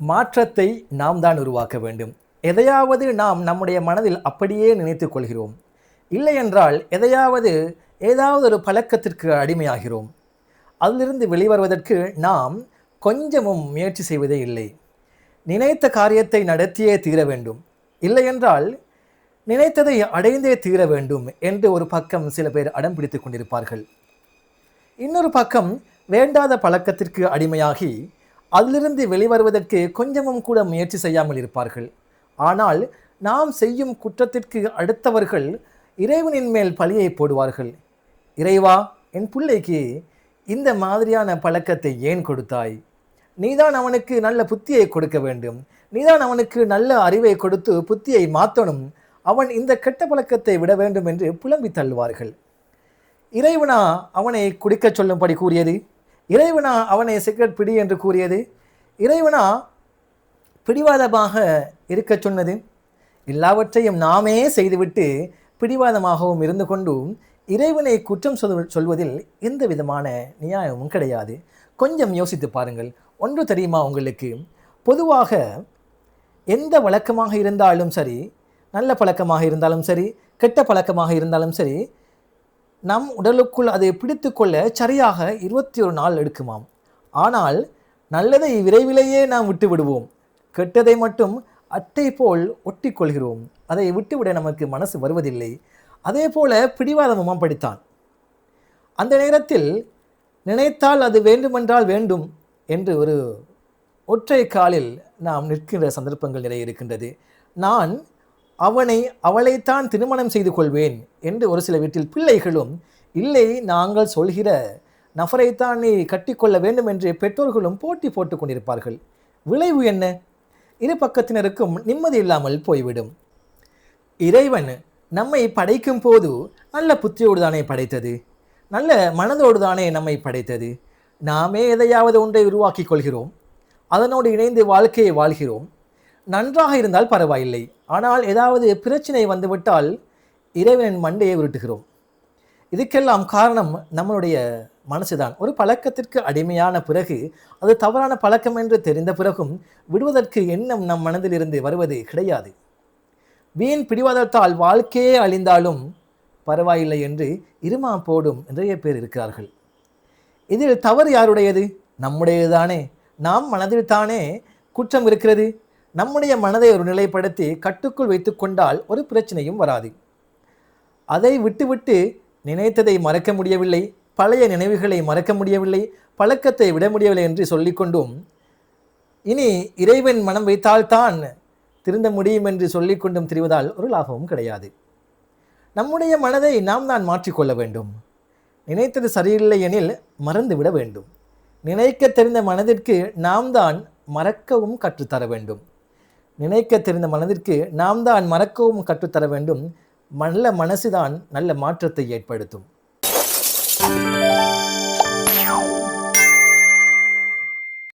மாற்றத்தை நாம் தான் உருவாக்க வேண்டும். எதையாவது நாம் நம்முடைய மனதில் அப்படியே நினைத்துக் கொள்கிறோம். இல்லை என்றால் எதையாவது ஏதாவது ஒரு பழக்கத்திற்கு அடிமையாகிறோம். அதிலிருந்து வெளிவருவதற்கு நாம் கொஞ்சமும் முயற்சி செய்வதே இல்லை. நினைத்த காரியத்தை நடத்தியே தீர வேண்டும். இல்லை என்றால் நினைத்ததை அடைந்தே தீர வேண்டும் என்று ஒரு பக்கம் சில பேர் அடம் பிடித்துக் கொண்டிருப்பார்கள். இன்னொரு பக்கம் வேண்டாத பழக்கத்திற்கு அடிமையாகி அதிலிருந்து வெளிவருவதற்கு கொஞ்சமும் கூட முயற்சி செய்யாமல் இருப்பார்கள். ஆனால் நாம் செய்யும் குற்றத்திற்கு அடுத்தவர்கள் இறைவனின் மேல் பழியை போடுவார்கள். இறைவா என் பிள்ளைக்கு இந்த மாதிரியான பழக்கத்தை ஏன் கொடுத்தாய்? நீதான் அவனுக்கு நல்ல புத்தியை கொடுக்க வேண்டும். நீதான் அவனுக்கு நல்ல அறிவை கொடுத்து புத்தியை மாற்றணும் அவன் இந்த கெட்ட பழக்கத்தை விட வேண்டும் என்று புலம்பி தள்ளுவார்கள். இறைவனா அவனை குடிக்கச் சொல்லும்படி கூறியது? இறைவனா அவனை சிகரெட் பிடி என்று கூறியது. இறைவனா பிடிவாதமாக இருக்கச் சொன்னது. எல்லாவற்றையும் நாமே செய்துவிட்டு பிடிவாதமாகவும் இருந்து கொண்டும் இறைவனை குற்றம் சொல் சொல்வதில் எந்த விதமான நியாயமும் கிடையாது. கொஞ்சம் யோசித்து பாருங்கள். ஒன்று தெரியுமா உங்களுக்கு? பொதுவாக எந்த வழக்கமாக இருந்தாலும் சரி நல்ல பழக்கமாக இருந்தாலும் சரி கெட்ட பழக்கமாக இருந்தாலும் சரி நம் உடலுக்குள் அதை பிடித்து கொள்ள சரியாக இருபத்தி ஒரு நாள் எடுக்குமாம். ஆனால் நல்லதை விரைவிலேயே நாம் விட்டு விடுவோம் கெட்டதை மட்டும் அட்டை போல் ஒட்டி கொள்கிறோம் அதை விட்டுவிட நமக்கு மனசு வருவதில்லை. அதே போல பிடிவாதமும் படித்தான். அந்த நேரத்தில் நினைத்தால் அது வேண்டுமென்றால் வேண்டும் என்று ஒரு ஒற்றை காலில் நாம் நிற்கின்ற சந்தர்ப்பங்கள் நிறைய இருக்கின்றது. நான் அவனை அவளைத்தான் திருமணம் செய்து கொள்வேன் என்று ஒரு சில வீட்டில் பிள்ளைகளும் இல்லை நாங்கள் சொல்கிற நபரைத்தான் நீ கட்டிக்கொள்ள வேண்டும் என்று பெற்றோர்களும் போட்டி போட்டு கொண்டிருப்பார்கள். விளைவு என்ன? இரு பக்கத்தினருக்கும் நிம்மதி இல்லாமல் போய்விடும். இறைவன் நம்மை படைக்கும் போது நல்ல புத்தியோடு தானே படைத்தது? நல்ல மனதோடு தானே நம்மை படைத்தது? நாமே எதையாவது ஒன்றை உருவாக்கி கொள்கிறோம். அதனோடு இணைந்து வாழ்க்கையை வாழ்கிறோம். நன்றாக இருந்தால் பரவாயில்லை. ஆனால் ஏதாவது பிரச்சனை வந்துவிட்டால் இறைவனின் மண்டையை உருட்டுகிறோம். இதுக்கெல்லாம் காரணம் நம்மளுடைய மனசுதான். ஒரு பழக்கத்திற்கு அடிமையான பிறகு அது தவறான பழக்கம் என்று தெரிந்த பிறகும் விடுவதற்கு எண்ணம் நம் மனதிலிருந்து வருவது கிடையாது. வீண் பிடிவாதத்தால் வாழ்க்கையே அழிந்தாலும் பரவாயில்லை என்று இருமா போடும் நிறைய பேர் இருக்கிறார்கள். இதில் தவறு யாருடையது? நம்முடையதுதானே. நாம் மனதில் தானே குற்றம் இருக்கிறது? நம்முடைய மனதை ஒரு நிலைப்படுத்தி கட்டுக்குள் வைத்துக்கொண்டால் ஒரு பிரச்சனையும் வராது. அதை விட்டுவிட்டு நினைத்ததை மறக்க முடியவில்லை பழைய நினைவுகளை மறக்க முடியவில்லை பழக்கத்தை விட முடியவில்லை என்று சொல்லிக்கொண்டும் இனி இறைவன் மனம் வைத்தால்தான் திருந்த முடியும் என்று சொல்லிக்கொண்டும் திரிவதால் ஒரு லாபமும் கிடையாது. நம்முடைய மனதை நாம் தான் மாற்றிக்கொள்ள வேண்டும். நினைத்தது சரியில்லை எனில் மறந்துவிட வேண்டும். நினைக்க தெரிந்த மனதிற்கு நாம் தான் மறக்கவும் கற்றுத்தர வேண்டும். நினைக்க தெரிந்த மனதிற்கு நாம் தான் மறக்கவும் கற்றுத்தர வேண்டும். நல்ல மனசுதான் நல்ல மாற்றத்தை ஏற்படுத்தும்.